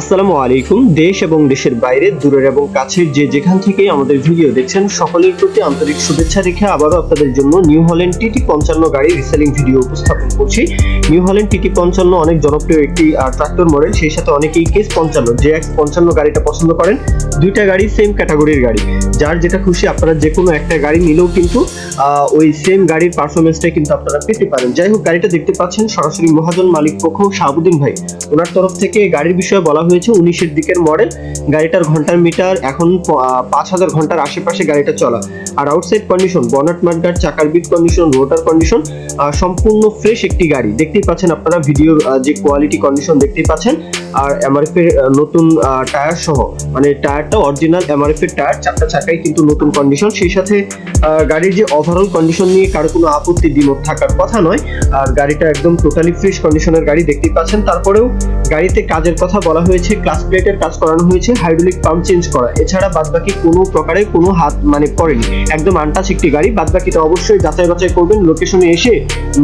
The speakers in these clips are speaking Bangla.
আসসালামু আলাইকুম। দেশ এবং দেশের বাইরে, দূরের এবং কাছের যে যেখান থেকেই আমাদের ভিডিও দেখছেন, সকলের প্রতি আন্তরিক শুভেচ্ছা রেখে আবারও আপনাদের জন্য নিউ হল্যান্ড টিটি পঞ্চান্ন গাড়ি রিসেলিং ভিডিও উপস্থাপন করছি। নিউ হল্যান্ড টিটি পঞ্চান্ন অনেক জনপ্রিয় একটি ট্রাক্টর মডেল সেই সাথে অনেকেই কেস পঞ্চান্ন যে এক্স পঞ্চান্ন গাড়িটা পছন্দ করেন। দুইটা গাড়ি সেম ক্যাটাগরির গাড়ি। যার যেটা খুশি আপনারা যে কোনো একটা গাড়ি নিলেও কিন্তু ওই সেম গাড়ির পারফরমেন্সটাই কিন্তু আপনারা পেতে পারেন। যাই হোক, গাড়িটা দেখতে পাচ্ছেন, সরাসরি মহাজন মালিক পক্ষ শাহাবুদ্দিন ভাই। ওনার তরফ থেকে গাড়ির বিষয়ে বলা হয়েছে, উনিশের দিকের মডেল গাড়িটার ঘণ্টার মিটার এখন পাঁচ হাজার ঘণ্টার আশেপাশে গাড়িটা চলা। আর আউটসাইড কন্ডিশন বনাট মার্গার চাকার বিট কন্ডিশন রোটার কন্ডিশন সম্পূর্ণ ফ্রেশ একটি গাড়ি। দেখতেই পাচ্ছেন আপনারা ভিডিওর যে কোয়ালিটি কন্ডিশন দেখতেই পাচ্ছেন। আর এমআরএফ এর নতুন টায়ার সহ মানে টায়ারটা অরিজিনাল এমআরএফ এর টায়ার চারটা চাকাই কিন্তু নতুন কন্ডিশন সেই সাথে গাড়ির যে ওভারঅল কন্ডিশন নিয়ে কারও কোনো আপত্তি, দ্বিমত থাকার কথা নয়। আর গাড়িটা একদম টোটালি ফ্রেশ কন্ডিশনের গাড়ি দেখতেই পাচ্ছেন। তারপরেও গাড়িতে কাজের কথা বলা হয়েছে ক্লাস প্লেটের কাজ করানো হয়েছে হাইড্রোলিক পাম্প চেঞ্জ করা। এছাড়া বাদবাকি কোনো প্রকারে কোনো হাত মানে পড়েনি একদম আনটাচ একটি গাড়ি। বাদবাকিটা অবশ্যই যাচাই বাছাই করবেন। লোকেশনে এসে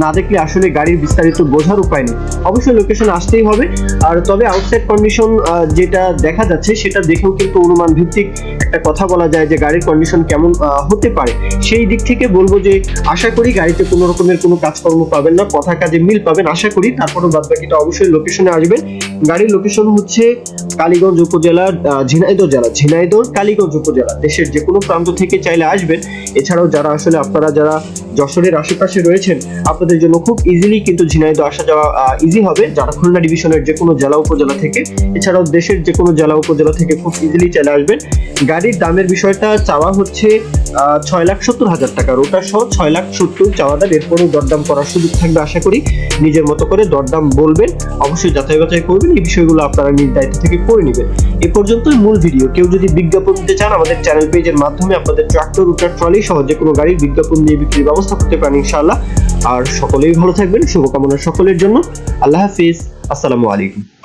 না দেখলে আসলে গাড়ির বিস্তারিত বোঝার উপায় নেই। অবশ্যই লোকেশনে আসতেই হবে। আর তবে আউটসাইড কন্ডিশন যেটা দেখা যাচ্ছে, সেটা দেখেও কিন্তু অনুমান ভিত্তিক একটা কথা বলা যায় যে গাড়ির কন্ডিশন কেমন হতে পারে, সেই দিক থেকে বলব যে আশা করি গাড়িতে কোনো রকমের কোনো কাজকর্ম পাবেন না, কথা কাজে মিল পাবেন, আশা করি। তারপরও বাদ বাকিটা অবশ্যই লোকেশনে আসবেন। গাড়ির লোকেশন হচ্ছে কালীগঞ্জ উপজেলার ঝিনাইদহ জেলা, ঝিনাইদহ কালীগঞ্জ উপজেলা। দেশের যে কোনো প্রান্ত থেকে চাইলে আসবেন। এছাড়াও যারা আসলে আপনারা যারা যশোরের আশেপাশে রয়েছেন, আপনাদের জন্য খুব ইজিলি কিন্তু ঝিনাইদহ আসা যাওয়া ইজি হবে। যারা খুলনা ডিভিশনের যে কোনো জেলা উপজেলা থেকে, এছাড়াও দেশের যে কোনো জেলা উপজেলা থেকে খুব ইজিলি চলে আসবেন। গাড়ির দামের বিষয়টা চাওয়া হচ্ছে ছয় লাখ সত্তর হাজার টাকা। ওটা সহ ছয় লাখ সত্তর চাওয়া দাম এরপরেও দরদাম করার সুযোগ থাকবে, আশা করি। নিজের মতো করে দরদাম বলবেন। অবশ্যই যাচাই বাছাই করবেন। এই বিষয়গুলো আপনারা নিজ দায়িত্ব থেকে করে নেবেন। এ পর্যন্তই মূল ভিডিও। কেউ যদি বিজ্ঞাপন দিতে চান, আমাদের চ্যানেল পেজের মাধ্যমে আপনাদের ট্রাক্টর উটার ট্রলি সহজে কোনো গাড়ির বিজ্ঞাপন দিয়ে বিক্রির ব্যবস্থা করতে পারেন, ইনশাআল্লাহ। আর সকলেই ভালো থাকবেন। শুভকামনা সকলের জন্য। আল্লাহ হাফিজ। আসসালামু আলাইকুম।